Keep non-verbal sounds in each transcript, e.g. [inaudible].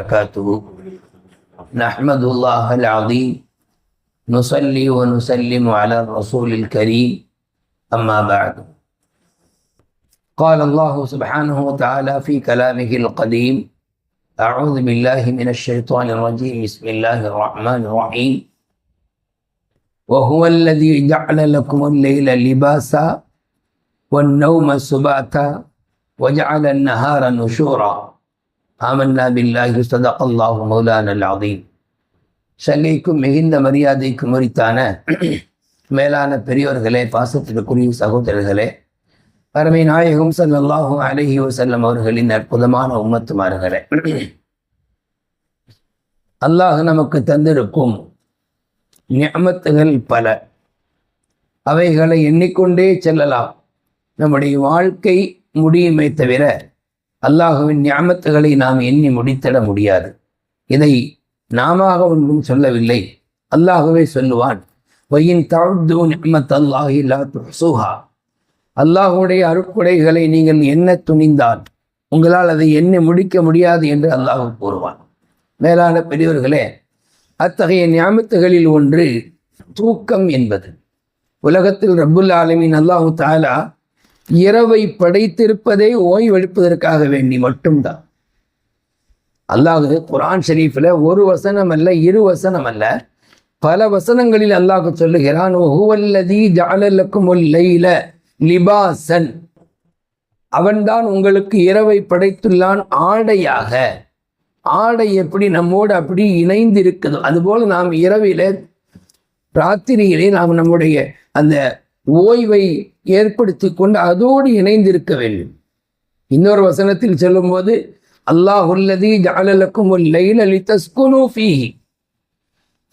وبركاته. نحمد الله العظيم. نصلي ونسلم على الرسول الكريم. أما بعد. قال الله سبحانه وتعالى في كلامه القديم أعوذ بالله من الشيطان الرجيم. بسم الله الرحمن الرحيم. وهو الذي جعل لكم الليل لباسا والنوم سباتا وجعل النهار نشورا. ஆமன்னா பில்லாஹி சதக் அல்லாஹு அல் அதீம் சங்கைக்கும் மிகுந்த மரியாதைக்கும் உரித்தான [clears throat] மேலான பெரியோர்களே பாசத்திற்குரிய சகோதரர்களே பரமை நாயகம் சல்லாஹும் அலஹி வசல்லம் அவர்களின் அற்புதமான உம்மத்துமார்களே. [clears throat] அல்லாஹ் நமக்கு தந்திருக்கும் ஞமத்துகள் பல. அவைகளை எண்ணிக்கொண்டே செல்லலாம். நம்முடைய வாழ்க்கை முடியுமே தவிர அல்லாஹுவின் ஞாபத்துகளை நாம் எண்ணி முடித்திட முடியாது. இதை நாம ஒன்றும் சொல்லவில்லை. அல்லாஹுவே சொல்லுவான் வையின் தாழ்ந்து நிம்மத் அல்லாஹி சுஹா அல்லாஹுடைய அருக்குடைகளை நீங்கள் என்ன துணிந்தால் உங்களால் அதை எண்ணி முடிக்க முடியாது என்று அல்லாஹு கூறுவான். மேலான பெரியவர்களே அத்தகைய ஞாபகத்துகளில் ஒன்று தூக்கம் என்பது. உலகத்தில் ரப்புல் ஆலமின் அல்லாஹு தாலா இரவை படைத்திருப்பதை ஓய்வெடுப்பதற்காக வேண்டி மட்டும்தான். அல்லாஹு குரான் ஷரீஃபில் ஒரு வசனம் அல்ல இரு வசனம் அல்ல பல வசனங்களில் அல்லாஹ் சொல்லுகிறான் லிபாசன். அவன்தான் உங்களுக்கு இரவை படைத்துள்ளான் ஆடையாக. ஆடை எப்படி நம்மோடு அப்படி இணைந்து இருக்குதோ அதுபோல் நாம் இரவில ராத்திரியிலே நாம் நம்முடைய அந்த ஓய்வை ஏற்படுத்தி கொண்டு அதோடு இணைந்திருக்க வேண்டும். இன்னொரு வசனத்தில் சொல்லும்போது அல்லாஹுல்லதி ஜாலலக்கும் லைல் அளித்த தஸ்குனூஃபீஹி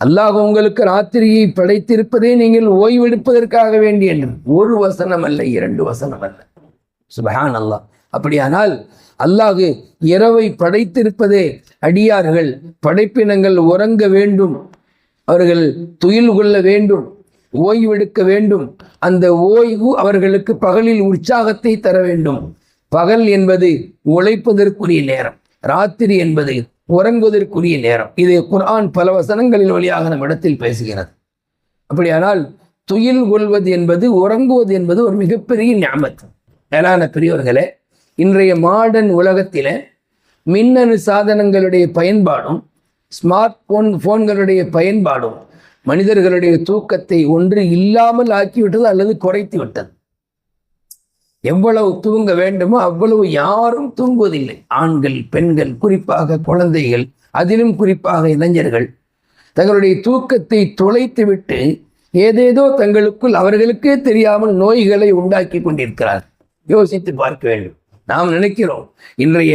அல்லாஹ் உங்களுக்கு ராத்திரியை படைத்திருப்பதே நீங்கள் ஓய்வெடுப்பதற்காக வேண்டிய ஒரு வசனம் அல்ல இரண்டு வசனம் அல்ல. சுபஹான் அல்லாஹ் அப்படியானால் அல்லாஹு இரவை படைத்திருப்பதே அடியார்கள் படைப்பினங்கள் உறங்க வேண்டும் அவர்கள் துயில் கொள்ள வேண்டும். ஓய்வெடுக்க வேண்டும். அந்த ஓய்வு அவர்களுக்கு பகலில் உற்சாகத்தை தர வேண்டும். பகல் என்பது உழைப்பதற்குரிய நேரம். ராத்திரி என்பது உறங்குவதற்குரிய நேரம். இது குர்ஆன் பல வசனங்களின் வழியாக நம் இடத்தில் பேசுகிறது. அப்படியானால் துயில் கொள்வது என்பது உறங்குவது என்பது ஒரு மிகப்பெரிய ஞாபகத்து மேலான பெரியவர்களே இன்றைய மாடர்ன் உலகத்தில் மின்னணு சாதனங்களுடைய பயன்பாடும் ஸ்மார்ட் போன் ஃபோன்களுடைய பயன்பாடும் மனிதர்களுடைய தூக்கத்தை ஒன்று இல்லாமல் ஆக்கிவிட்டது அல்லது குறைத்து விட்டது. எவ்வளவு தூங்க வேண்டுமோ அவ்வளவு யாரும் தூங்குவதில்லை. ஆண்கள் பெண்கள் குறிப்பாக குழந்தைகள் அதிலும் குறிப்பாக இளைஞர்கள் தங்களுடைய தூக்கத்தை துளைத்துவிட்டு ஏதேதோ தங்களுக்குள் அவர்களுக்கே தெரியாமல் நோய்களை உண்டாக்கி கொண்டிருக்கிறார். யோசித்து பார்க்க வேண்டும். நாம் நினைக்கிறோம் இன்றைய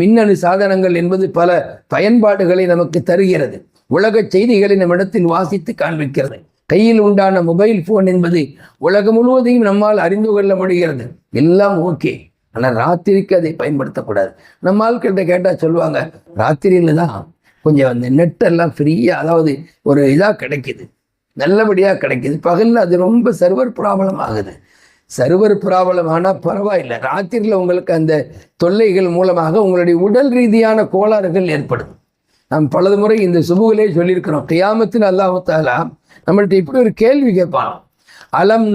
மின்னணு சாதனங்கள் என்பது பல பயன்பாடுகளை நமக்கு தருகிறது. உலக செய்திகளை நம்மிடத்தில் வாசித்து காண்பிக்கிறது. கையில் உண்டான மொபைல் ஃபோன் என்பது உலகம் முழுவதையும் நம்மால் அறிந்து கொள்ள முடிகிறது. எல்லாம் ஓகே ஆனால் ராத்திரிக்கு அதை பயன்படுத்தக்கூடாது. நம்ம ஆட்கள்கிட்ட கேட்டால் சொல்லுவாங்க ராத்திரியில் தான் கொஞ்சம் அந்த நெட்டெல்லாம் ஃப்ரீயாக அதாவது ஒரு இதாக கிடைக்கிது. நல்லபடியாக கிடைக்கிது. பகலில் அது ரொம்ப சர்வர் ப்ராப்ளம் ஆகுது. சர்வர் ப்ராப்ளம் ஆனால் பரவாயில்லை. ராத்திரியில் உங்களுக்கு அந்த தொல்லைகள் மூலமாக உங்களுடைய உடல் ரீதியான கோளாறுகள் ஏற்படும். நாம் பலது முறை இந்த சுபுகளே சொல்லியிருக்கிறோம். கியாமத்தின் அல்லாஹு நம்மள்ட்ட இப்படி ஒரு கேள்வி கேட்பான். அலம்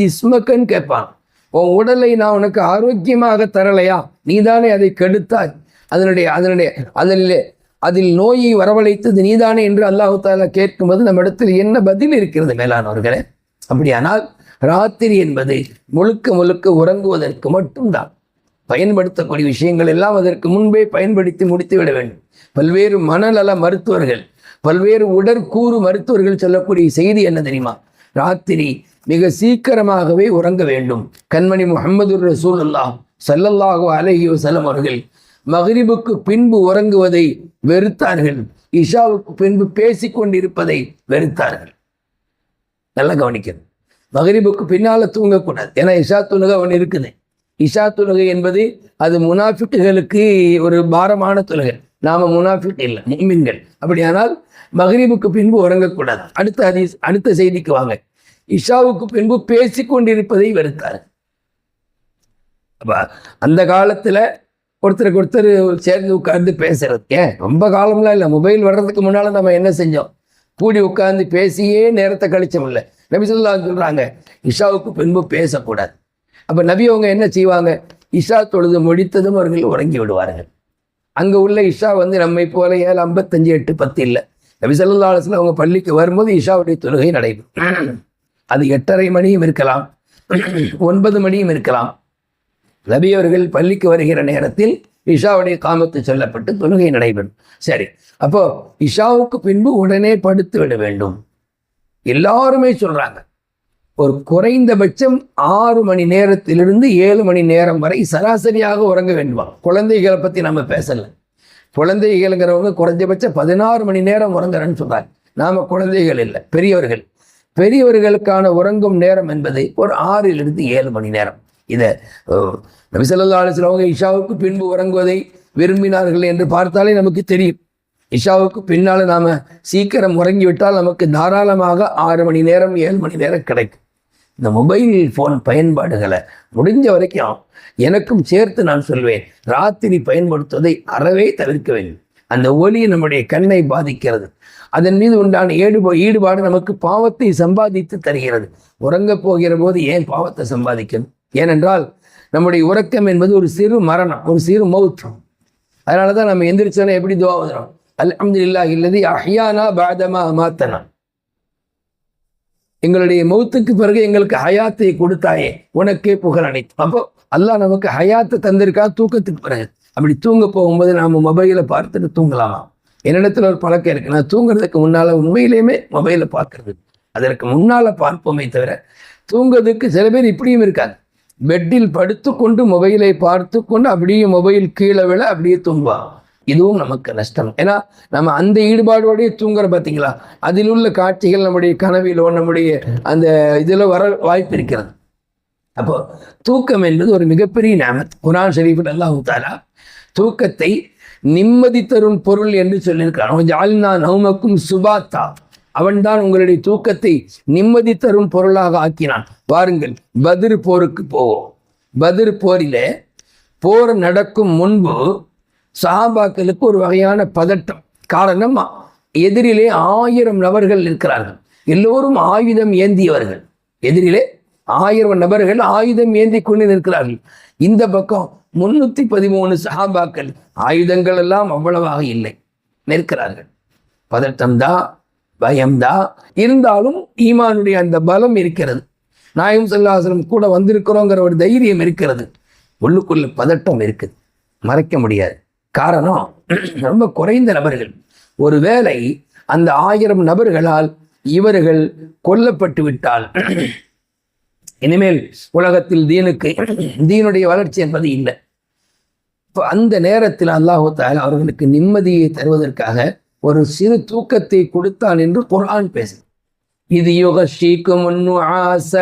ஜிஸ்மக்கன்னு கேட்பான். உன் உடலை நான் உனக்கு ஆரோக்கியமாக தரலையா? நீதானே அதை கெடுத்தாய். அதனுடைய அதனுடைய அதில் அதில் நோயை வரவழைத்தது நீதானே என்று அல்லாஹு தாலா கேட்கும்போது நம்ம இடத்தில் என்ன பதில் இருக்கிறது மேலானவர்களே? அப்படியானால் ராத்திரி என்பது முழுக்க முழுக்க உறங்குவதற்கு மட்டும்தான். பயன்படுத்தக்கூடிய விஷயங்கள் எல்லாம் அதற்கு முன்பே பயன்படுத்தி முடித்து விட வேண்டும். பல்வேறு மனநல மருத்துவர்கள் பல்வேறு உடற்கூறு மருத்துவர்கள் சொல்லக்கூடிய செய்தி என்ன தெரியுமா? ராத்திரி மிக சீக்கிரமாகவே உறங்க வேண்டும். கண்மணி முகமது ரசூல்லா சல்லல்லாஹு அலஹி வசலம் அவர்கள் மகிரிபுக்கு பின்பு உறங்குவதை வெறுத்தார்கள். இஷாவுக்கு பின்பு பேசிக்கொண்டிருப்பதை வெறுத்தார்கள். நல்லா கவனிக்கிறது மகிரிபுக்கு பின்னால தூங்கக்கூடாது. ஏன்னா இஷா துணுக அவன் இருக்குது. இஷா தொழுகை என்பது அது முனாஃபிட்டுகளுக்கு ஒரு பாரமான தொழுகை. நாம முனாஃபிட் இல்லை மும்மின்கள் அப்படியானால் மகரீபுக்கு பின்பு உறங்கக்கூடாது. அடுத்த ஹதீஸ் அடுத்த செய்திக்கு வாங்க. இஷாவுக்கு பின்பு பேசி கொண்டிருப்பதை வெறுத்தார் அந்த காலத்தில் ஒருத்தருக்கு ஒருத்தர் சேர்ந்து உட்கார்ந்து பேசுறது ஏன்? ரொம்ப காலம்லாம் இல்லை. மொபைல் வர்றதுக்கு முன்னால் நம்ம என்ன செஞ்சோம்? கூடி உட்கார்ந்து பேசியே நேரத்தை கழிச்சோம் இல்லை. நபிசுல்லா சொல்கிறாங்க இஷாவுக்கு பின்பு பேசக்கூடாது. அப்போ நபி அவங்க என்ன செய்வாங்க? இஷா தொழுது முடித்ததும் அவர்கள் உறங்கி விடுவார்கள். அங்கே உள்ள இஷா வந்து நம்மை போல ஏழு ஐம்பத்தஞ்சு எட்டு பத்து இல்லை. நபி சொல்லா அலுவலம் அவங்க பள்ளிக்கு வரும்போது இஷாவுடைய தொழுகை நடைபெறும். அது எட்டரை மணியும் இருக்கலாம். ஒன்பது மணியும் இருக்கலாம். நபி அவர்கள் பள்ளிக்கு வருகிற நேரத்தில் இஷாவுடைய காமத்து சொல்லப்பட்டு தொழுகை நடைபெறும். சரி அப்போ இஷாவுக்கு பின்பு உடனே படுத்து விட வேண்டும். எல்லாருமே சொல்றாங்க. ஒரு குறைந்தபட்சம் ஆறு மணி நேரத்திலிருந்து ஏழு மணி நேரம் வரை சராசரியாக உறங்க வேண்டுமா? குழந்தைகளை பற்றி நம்ம பேசலை. குழந்தைகள்ங்கிறவங்க குறைஞ்சபட்சம் பதினாறு மணி நேரம் உறங்குறேன்னு சொல்றாங்க. நாம் குழந்தைகள் இல்லை பெரியவர்கள். பெரியவர்களுக்கான உறங்கும் நேரம் என்பது ஒரு ஆறிலிருந்து ஏழு மணி நேரம். இதை நபிசல்லா அலிஸ்லவங்க இஷாவுக்கு பின்பு உறங்குவதை விரும்பினார்கள் என்று பார்த்தாலே நமக்கு தெரியும். இஷாவுக்கு பின்னால் நாம் சீக்கிரம் உறங்கிவிட்டால் நமக்கு தாராளமாக ஆறு மணி நேரம் ஏழு மணி நேரம் கிடைக்கும். இந்த மொபைல் ஃபோன் பயன்பாடுகளை முடிஞ்ச வரைக்கும் எனக்கும் சேர்த்து நான் சொல்வேன். ராத்திரி பயன்படுத்துவதை அறவே தவிர்க்க வேண்டும். அந்த ஒலி நம்முடைய கண்ணை பாதிக்கிறது. அதன் மீது உண்டான ஈடுபா ஈடுபாடு நமக்கு பாவத்தை சம்பாதித்து தருகிறது. உறங்கப் போகிற போது ஏன் பாவத்தை சம்பாதிக்கணும்? ஏனென்றால் நம்முடைய உறக்கம் என்பது ஒரு சிறு மரணம் ஒரு சிறு மௌத்தம். அதனால தான் நம்ம எந்திரிச்சோன்னா எப்படி துவா வந்துடும் அல்ஹம்து இல்லா அஹ்யானா பாதமா மாத்தனா எங்களுடைய மௌத்துக்கு பிறகு எங்களுக்கு ஹயாத்தை கொடுத்தாயே. உனக்கே புகழ் அனைத்து அப்போ அல்லாஹ் நமக்கு ஹயாத்தை தந்திருக்கா? தூக்கத்துக்கு பிறகு. அப்படி தூங்க போகும்போது நாம் மொபைலை பார்த்துட்டு தூங்கலாம். என்னிடத்துல ஒரு பழக்கம் இருக்கு. நான் தூங்குறதுக்கு முன்னால் உண்மையிலேயுமே மொபைலை பார்க்கறது. அதற்கு முன்னால் பார்ப்போமே தவிர தூங்குறதுக்கு சில பேர் இப்படியும் இருக்காது பெட்டில் படுத்துக்கொண்டு மொபைலை பார்த்து கொண்டு அப்படியே மொபைல் கீழே விழ அப்படியே தூங்குவான் இதுவும் நமக்கு நஷ்டம். ஏன்னா நம்ம அந்த ஈடுபாடோடய தூங்குற பார்த்தீங்களா அதில் உள்ள காட்சிகள் நம்முடைய கனவிலோ நம்முடைய அந்த இதில் வர வாய்ப்பு இருக்கிறது. அப்போ தூக்கம் என்பது ஒரு மிகப்பெரிய நேமத் குரான் ஷரீஃபில் அல்லாஹு தாலா தூக்கத்தை நிம்மதி தரும் பொருள் என்று சொல்லியிருக்கிறான் ஜாலினா நவுமக்கும் சுபாத்தா. அவன்தான் உங்களுடைய தூக்கத்தை நிம்மதி தரும் பொருளாக ஆக்கினான். வாருங்கள் பதிர் போருக்கு போவோம் பதிர் போரிலே போர் நடக்கும் முன்பு சஹாபாக்களுக்கு ஒரு வகையான பதட்டம். காரணம் எதிரிலே ஆயிரம் நபர்கள் இருக்கிறார்கள் எல்லோரும் ஆயுதம் ஏந்தியவர்கள். எதிரிலே ஆயிரம் நபர்கள் ஆயுதம் ஏந்தி கொண்டு நிற்கிறார்கள். இந்த பக்கம் முன்னூத்தி பதிமூணு சஹாபாக்கள் ஆயுதங்கள் எல்லாம் அவ்வளவாக இல்லை. நிற்கிறார்கள். பதட்டம்தா பயம்தான் இருந்தாலும் ஈமானுடைய அந்த பலம் இருக்கிறது. நாயம் செல்லாசனம் கூட வந்திருக்கிறோங்கிற ஒரு தைரியம் இருக்கிறது. உள்ளுக்குள்ள பதட்டம் இருக்குது. மறைக்க முடியாது. காரணம் ரொம்ப குறைந்த நபர்கள். ஒருவேளை அந்த ஆயிரம் நபர்களால் இவர்கள் கொல்லப்பட்டு விட்டால் இனிமேல் உலகத்தில் தீனுக்கு தீனுடைய வளர்ச்சி என்பது இல்லை. இப்போ அந்த நேரத்தில் அல்லாஹு அவர்களுக்கு நிம்மதியை தருவதற்காக ஒரு சிறு தூக்கத்தை கொடுத்தான் என்று குரான் பேசு இது யுகஷீக்கும் ஆச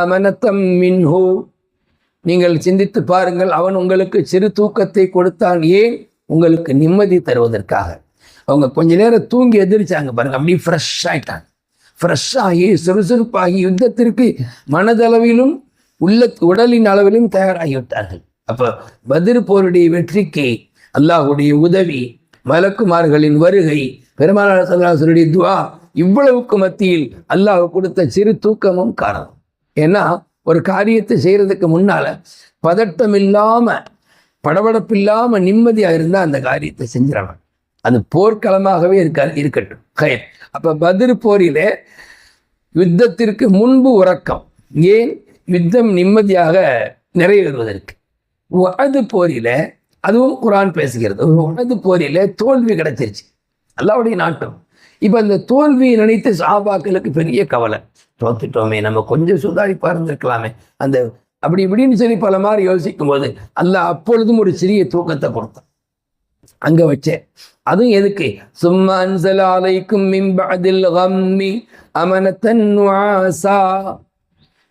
அமனத்தம் மின்ஹூ நீங்கள் சிந்தித்து பாருங்கள் அவன் உங்களுக்கு சிறு தூக்கத்தை கொடுத்தான். ஏன்? உங்களுக்கு நிம்மதி தருவதற்காக. அவங்க கொஞ்ச நேரம் தூங்கி எதிரிச்சாங்க பாருங்க அப்படியே ஃப்ரெஷ் ஆயிட்டாங்க. ஃப்ரெஷ் ஆகி சுறுசுறுப்பாகி யுத்தத்திற்கு மனதளவிலும் உள்ள உடலின் அளவிலும் தயாராகிவிட்டார்கள் அப்போ பதிர் போருடைய வெற்றிக்கு அல்லாஹுடைய உதவி மலக்குமார்களின் வருகை பெருமானார் சல்லாசருடைய துவா இவ்வளவுக்கு மத்தியில் அல்லாஹ் கொடுத்த சிறு தூக்கமும் காரணம். ஏன்னா ஒரு காரியத்தை செய்கிறதுக்கு முன்னால் பதட்டம் இல்லாமல் படபடப்பு இல்லாம நிம்மதியா அந்த காரியத்தை செஞ்சிடவன் அது போர்க்களமாகவே இருக்க இருக்கட்டும். கயர். அப்போ பதிர் போரிலே யுத்தத்திற்கு முன்பு உறக்கம். ஏன்? யுத்தம் நிம்மதியாக நிறைவேறுவதற்கு. அது போரில அதுவும் குரான் பேசுகிறது. அது போரில தோல்வி கிடைச்சிருச்சு. அல்லாவுடைய நாட்டம். இப்போ இந்த தோல்வியை நினைத்து சாபாக்களுக்கு பெரிய கவலை. தோத்துட்டோமே நம்ம கொஞ்சம் சுதாரிப்பாக இருந்திருக்கலாமே. அந்த அப்படி இப்படின்னு சொல்லி பல மாதிரி யோசிக்கும் போது அல்ல அப்பொழுதும் ஒரு சிறிய தூக்கத்தை கொடுத்தான். அங்க வச்சேன் அதுவும் எதுக்கு? சும்மா அன்சல் மிம்பதில் கம்மி அமனத்தன்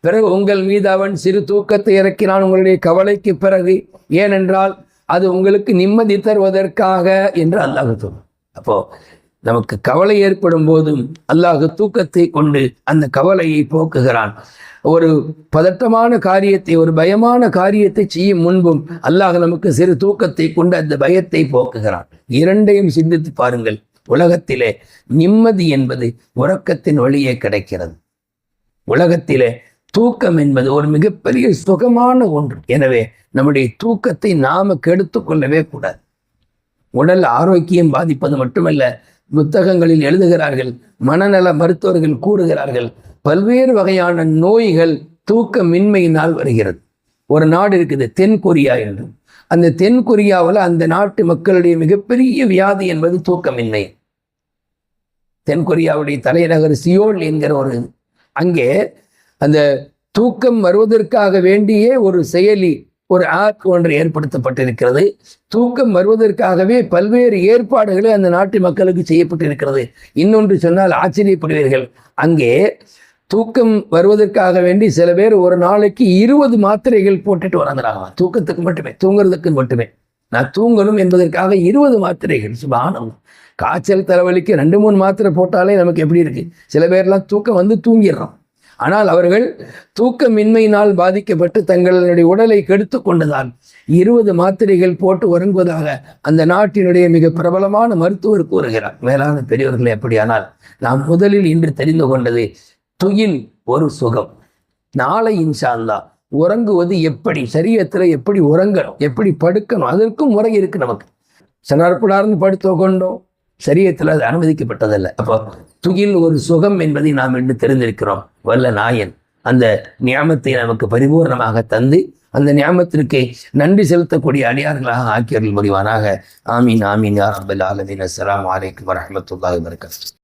பிறகு உங்கள் மீது அவன் சிறு தூக்கத்தை இறக்கினான் உங்களுடைய கவலைக்கு பிறகு. ஏனென்றால் அது உங்களுக்கு நிம்மதி தருவதற்காக என்று அல்லாஹ் சொல்லும் அப்போ நமக்கு கவலை ஏற்படும் போதும் அல்லாஹ் தூக்கத்தை கொண்டு அந்த கவலையை போக்குகிறான். ஒரு பதட்டமான காரியத்தை ஒரு பயமான காரியத்தை செய்யும் முன்பும் அல்லாஹ் நமக்கு சிறு தூக்கத்தை கொண்டு அந்த பயத்தை போக்குகிறான். இரண்டையும் சிந்தித்து பாருங்கள். உலகத்திலே நிம்மதி என்பது உறக்கத்தின் வழியே கிடைக்கிறது. உலகத்திலே தூக்கம் என்பது ஒரு மிகப்பெரிய சுகமான ஒன்று. எனவே நம்முடைய தூக்கத்தை நாம கெடுத்து கொள்ளவே கூடாது. உடல் ஆரோக்கியம் பாதிப்பது மட்டுமல்ல புத்தகங்களில் எழுதுகிறார்கள் மனநல மருத்துவர்கள் கூறுகிறார்கள் பல்வேறு வகையான நோய்கள் தூக்கமின்மையினால் வருகிறது. ஒரு நாடு இருக்குது தென்கொரியா என்று அந்த தென் கொரியாவில் அந்த நாட்டு மக்களுடைய மிகப்பெரிய வியாதி என்பது தூக்கமின்மை. தென்கொரியாவுடைய தலைநகர் சியோல் என்கிற ஒரு அங்கே அந்த தூக்கம் வருவதற்காக வேண்டியே ஒரு செயலி ஒரு ஆப் ஒன்று ஏற்படுத்தப்பட்டிருக்கிறது. தூக்கம் வருவதற்காகவே பல்வேறு ஏற்பாடுகளை அந்த நாட்டு மக்களுக்கு செய்யப்பட்டிருக்கிறது. இன்னொன்று சொன்னால் ஆச்சரியப்படுவீர்கள். அங்கே தூக்கம் வருவதற்காக வேண்டி சில பேர் ஒரு நாளைக்கு இருபது மாத்திரைகள் போட்டுட்டு வராங்கிறாங்க தூக்கத்துக்கு மட்டுமே தூங்குறதுக்கு மட்டுமே. நான் தூங்கணும் என்பதற்காக இருபது மாத்திரைகள். சுபானம் காய்ச்சல் தலைவலிக்கு ரெண்டு மூணு மாத்திரை போட்டாலே நமக்கு எப்படி இருக்கு? சில பேர்லாம் தூக்கம் வந்து தூங்கிடுறோம். ஆனால் அவர்கள் தூக்கமின்மையினால் பாதிக்கப்பட்டு தங்களுடைய உடலை கெடுத்து கொண்டதால் இருபது மாத்திரைகள் போட்டு உறங்குவதாக அந்த நாட்டினுடைய மிக பிரபலமான மருத்துவர் கூறுகிறார். மேலான பெரியவர்கள் எப்படியானால் நாம் முதலில் இன்று தெரிந்து கொண்டது துயில் ஒரு சுகம். நாளை இன்ஷா உறங்குவது எப்படி சரீரத்தில் எப்படி உறங்கணும் எப்படி படுக்கணும் அதற்கும் முறை இருக்கு நமக்கு. சிலர் படுத்து கொண்டோம் சரியத்தில் அது அனுமதிக்கப்பட்டதல்ல. அப்போ துகில் ஒரு சுகம் என்பதை நாம் இன்று தெரிந்திருக்கிறோம். வல்ல நாயன் அந்த நியாமத்தை நமக்கு பரிபூர்ணமாக தந்து அந்த நியாமத்திற்கு நன்றி செலுத்தக்கூடிய அடியார்களாக ஆக்கியர்கள் முடிவானாக ஆமீன் ஆமீன் யார் அபுல் ஆலமீன். அஸ்லாம் வலைக்கம் வரமத்துல்லாஹ் வபரகாத்துஹு.